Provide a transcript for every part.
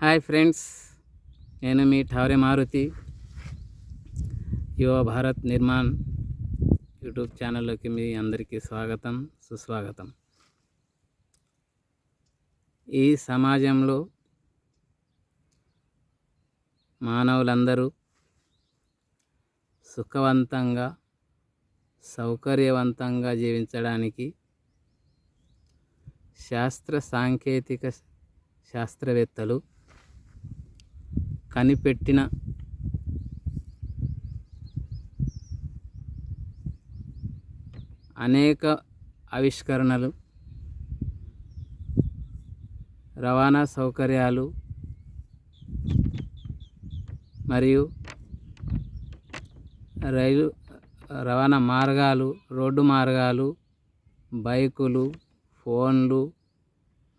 Hi friends నేను మీ ఠావరే మారుతి యువ Bharat Nirman YouTube ఛానల్లోకి మీ అందరికీ స్వాగతం సుస్వాగతం. ఈ సమాజంలో మానవులందరూ సుఖవంతంగా సౌకర్యవంతంగా జీవించడానికి శాస్త్ర సాంకేతిక శాస్త్రవేత్తలు కనిపెట్టిన అనేక ఆవిష్కరణలు రవాణా సౌకర్యాలు మరియు రైలు రవాణా మార్గాలు రోడ్డు మార్గాలు బైకులు ఫోన్లు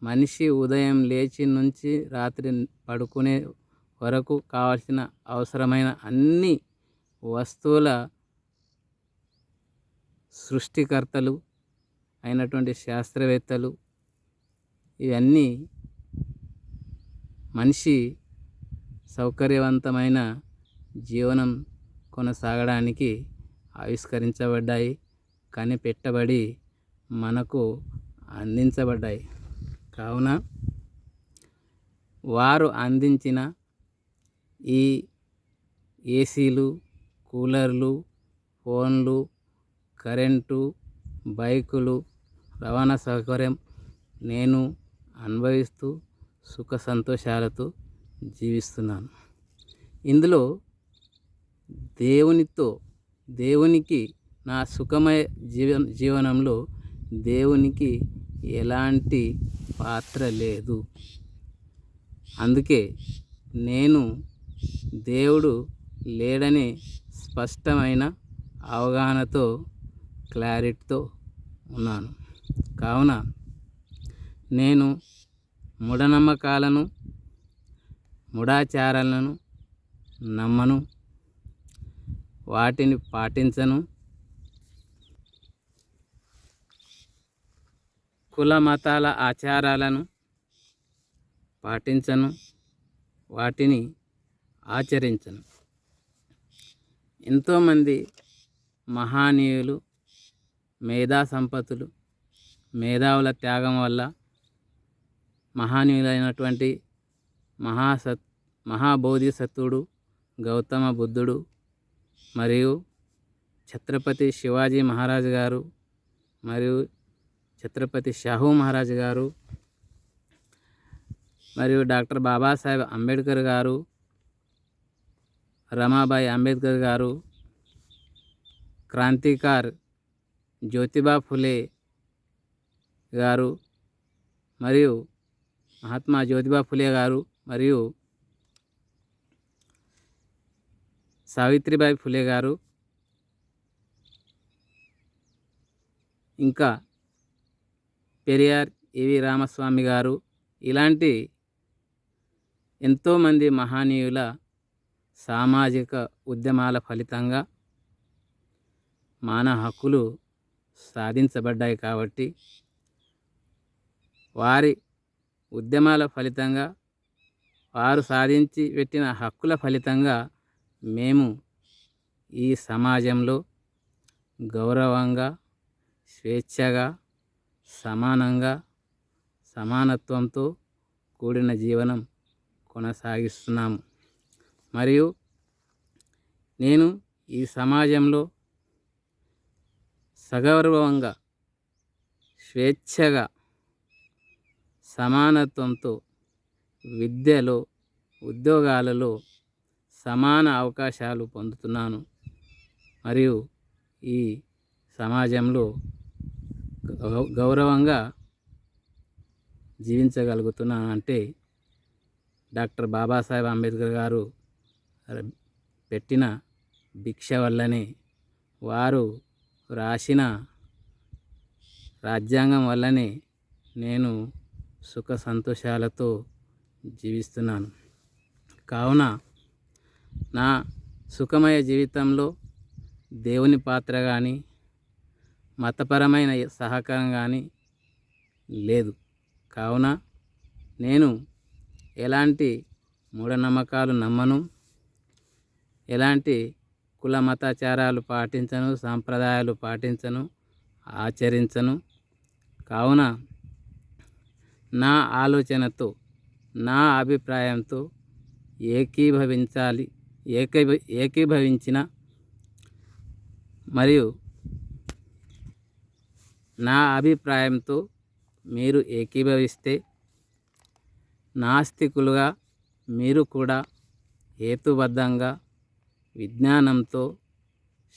మనిషి ఉదయం లేచి నుంచి రాత్రి పడుకునే వరకు కావాల్సిన అవసరమైన అన్ని వస్తువుల సృష్టికర్తలు అయినటువంటి శాస్త్రవేత్తలు ఇవన్నీ మనిషి సౌకర్యవంతమైన జీవనం కొనసాగడానికి ఆవిష్కరించబడ్డాయి కనిపెట్టబడి మనకు అందించబడ్డాయి. కావున వారు అందించిన ఈ ఏసీలు కూలర్లు ఫోన్లు కరెంటు బైకులు రవాణా సౌకర్యం నేను అనుభవిస్తూ సుఖ సంతోషాలతో జీవిస్తున్నాను. ఇందులో దేవునితో దేవునికి నా సుఖమయ జీవ జీవనంలో దేవునికి ఎలాంటి పాత్ర లేదు. అందుకే నేను దేవుడు లేడనే స్పష్టమైన అవగాహనతో క్లారిటీతో ఉన్నాను. కావున నేను మూఢనమ్మకాలను మూఢాచారాలను నమ్మను వాటిని పాటించను. కుల మతాల ఆచారాలను పాటించను వాటిని ఆచరించను. ఎంతోమంది మహానీయులు మేధా సంపత్తులు మేధావుల త్యాగం వల్ల మహానీయులైనటువంటి మహాసత్ మహాబోధిసత్వుడు గౌతమ బుద్ధుడు మరియు ఛత్రపతి శివాజీ మహారాజు గారు మరియు ఛత్రపతి షాహూ మహారాజు గారు మరియు డాక్టర్ బాబాసాహెబ్ అంబేద్కర్ గారు రమాబాయి అంబేద్కర్ గారు క్రాంతికార్ జ్యోతిబా ఫులే గారు మరియు మహాత్మా జ్యోతిబా ఫులే గారు మరియు సావిత్రిబాయి ఫులే గారు. ఇంకా పెరియార్ ఏవి రామస్వామి గారు. ఇలాంటి ఎంతోమంది మహనీయుల సామాజిక ఉద్యమాల ఫలితంగా మానవ హక్కులు సాధించబడ్డాయి కాబట్టి వారి ఉద్యమాల ఫలితంగా వారు సాధించి పెట్టిన హక్కుల ఫలితంగా మేము ఈ సమాజంలో గౌరవంగా స్వేచ్ఛగా సమానంగా సమానత్వంతో కూడిన జీవనం కొనసాగిస్తున్నాము. మరియు నేను ఈ సమాజంలో సగౌరవంగా స్వేచ్ఛగా సమానత్వంతో విద్యలో ఉద్యోగాలలో సమాన అవకాశాలు పొందుతున్నాను. మరియు ఈ సమాజంలో గౌరవంగా జీవించగలుగుతున్నాను అంటే డాక్టర్ బాబాసాహెబ్ అంబేద్కర్ గారు పెట్టిన భిక్ష వల్లనే వారు రాసిన రాజ్యాంగం వల్లనే నేను సుఖ సంతోషాలతో జీవిస్తున్నాను. కావున నా సుఖమయ జీవితంలో దేవుని పాత్ర కానీ మతపరమైన సహకారం కానీ లేదు. కావున నేను ఎలాంటి మూఢనమ్మకాలు నమ్మను ఎలాంటి కుల మతాచారాలు పాటించను సాంప్రదాయాలు పాటించను ఆచరించను. కావున నా ఆలోచనతో నా అభిప్రాయంతో ఏకీభవించాలి ఏకీభ ఏకీభవించిన మరియు నా అభిప్రాయంతో మీరు ఏకీభవిస్తే నాస్తికులుగా మీరు కూడా హేతుబద్ధంగా విజ్ఞానంతో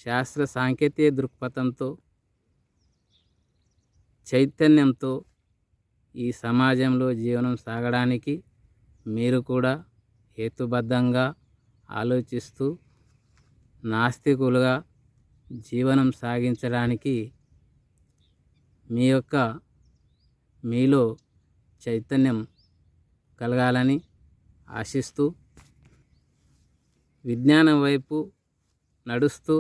శాస్త్ర సాంకేతిక దృక్పథంతో చైతన్యంతో ఈ సమాజంలో జీవనం సాగడానికి మీరు కూడా హేతుబద్ధంగా ఆలోచిస్తూ నాస్తికులుగా జీవనం సాగించడానికి మీ యొక్క మీలో చైతన్యం కలగాలని ఆశిస్తూ విజ్ఞానం వైపు నడుస్తూ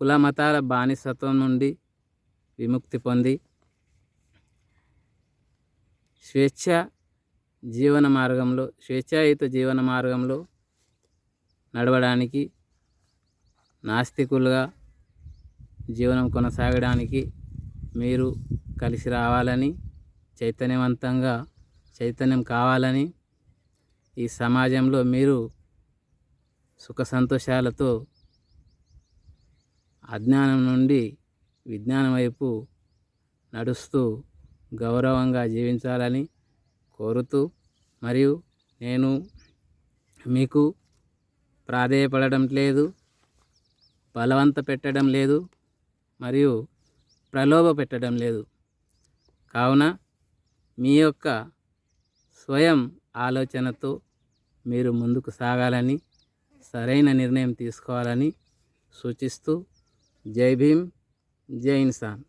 కుల మతాల బానిసత్వం నుండి విముక్తి పొంది స్వేచ్ఛ జీవన మార్గంలో స్వేచ్ఛాయుత జీవన మార్గంలో నడవడానికి నాస్తికులుగా జీవనం కొనసాగడానికి మీరు కలిసి రావాలని చైతన్యవంతంగా చైతన్యం కావాలని ఈ సమాజంలో మీరు సుఖ సంతోషాలతో అజ్ఞానం నుండి విజ్ఞానం వైపు నడుస్తూ గౌరవంగా జీవించాలని కోరుతూ మరియు నేను మీకు ప్రాధేయపడడం లేదు బలవంత పెట్టడం లేదు మరియు ప్రలోభ పెట్టడం లేదు. కావున మీ యొక్క స్వయం ఆలోచనతో మీరు ముందుకు సాగాలని సరైన నిర్ణయం తీసుకోవాలని సూచిస్తూ జై భీమ్ జై ఇన్సాన్.